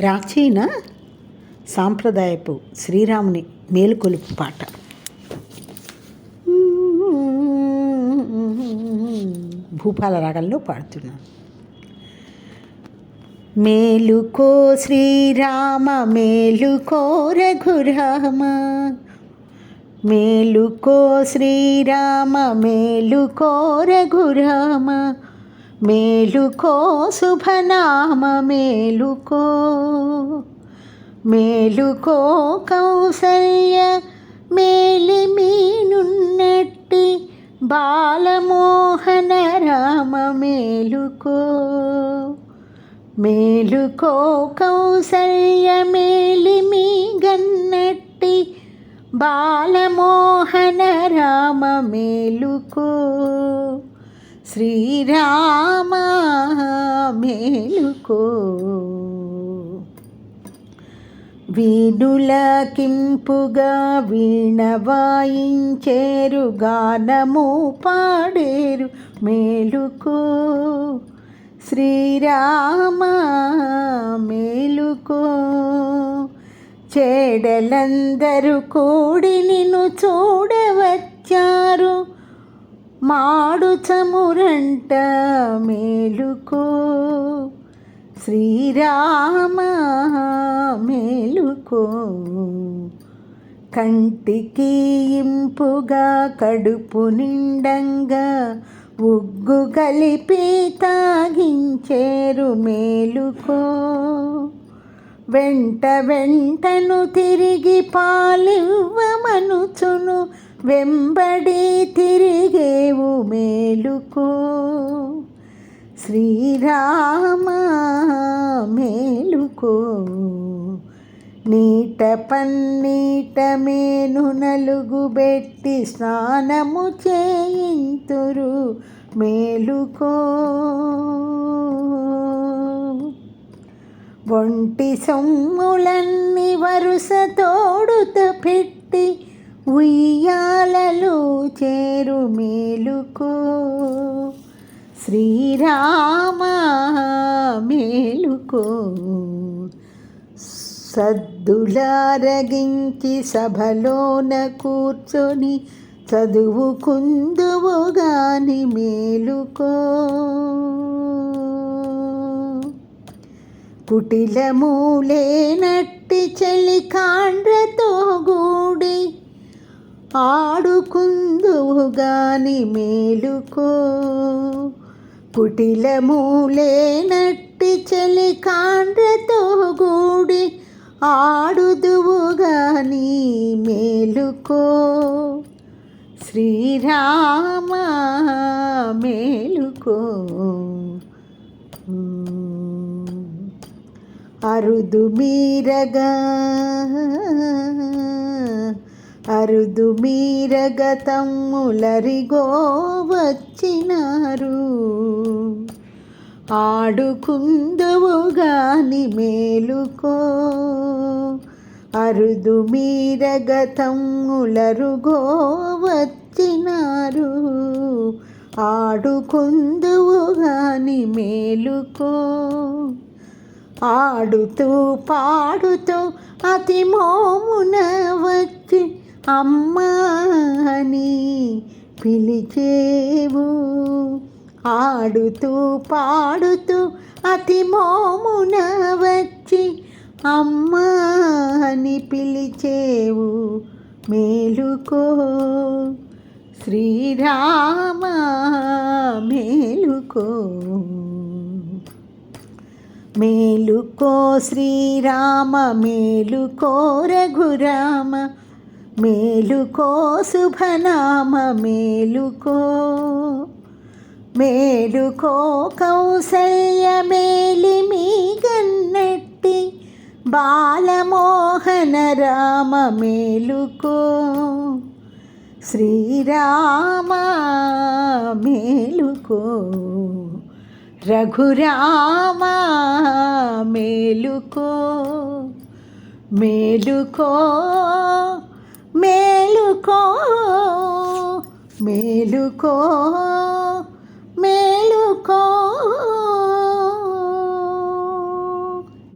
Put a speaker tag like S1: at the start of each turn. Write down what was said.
S1: ప్రాచీన సాంప్రదాయపు శ్రీరాముని మేలుకొలుపు పాట. భూపాల రాగంలో పాడుతున్నాను. మేలుకో శ్రీరామ మేలుకో రఘురామ మేలుకో శ్రీరామ మేలుకో రఘురామ మేలుకో శుభనామ మేలుకో. మేలుకో కౌసల్య మేలి మీనున్నట్టి బాలమోహన రామ మేలుకో. మేలుకో కౌసల్య మేలి మీ గన్నట్టి బాలమోహన రామ మేలుకో. శ్రీరామ మేలుకో. వీణులకింపుగా వీణ వాయించేరు గానము పాడేరు మేలుకో. శ్రీరామ మేలుకో. చెడలందరూ కూడి నిన్ను చూడవచ్చారు. మాడు చమురంట మేలుకో. శ్రీరామ మేలుకో. కంటికి ఇంపుగా కడుపు నిండంగా ఉగ్గు కలిపి తాగించేరు మేలుకో. వెంట వెంటను తిరిగి పాలివ్వమనుచును వెంబడి తిరిగి మేలుకో. శ్రీరామ మేలుకో. నీట పన్నీట మేను నలుగుబెట్టి స్నానము చేయింతురు మేలుకో. ఒంటి సొమ్ములన్నీ వరుస తోడుత పెట్టి ఉయ్యాలలో చేరు మేలుకో. శ్రీరామ మేలుకో. సద్దులారగించి సభలోన కూర్చొని చదువుకుందువు గాని మేలుకో కుటిలమూలేనట్టి చలి కాండ్రతో గూడి ఆడుకుందువు గాని మేలుకో. కుటిలమూలేనట్టి చలి కాండ్రతో గూడి ఆడుదువు గాని మేలుకో. శ్రీరామ మేలుకో. అరుదు మీరగా అరుదు మీరగతమ్ములరిగో వచ్చినారు ఆడుకుందువుగాని మేలుకో. అరుదు మీరగతమ్ములరుగో వచ్చినారు ఆడుకుందువుగాని మేలుకో. ఆడుతూ పాడుతూ అతి మోమున వచ్చి అమ్మా అని పిలిచేవు. ఆడుతూ పాడుతూ అతి మోమున వచ్చి అమ్మా అని పిలిచేవు. మేలుకో. శ్రీరామ మేలుకో. మేలుకో శ్రీరామ మేలుకో రఘురామ. మేలుకో శుభనామ మేలుకో. మేలుకో కౌసల్య మేలి మీ గన్నట్టి. బాలమోహన రామ మేలుకో. శ్రీరామ మేలుకో. రఘురామ మేలుకో. మేలుకో. మేలుకో మేలుకో.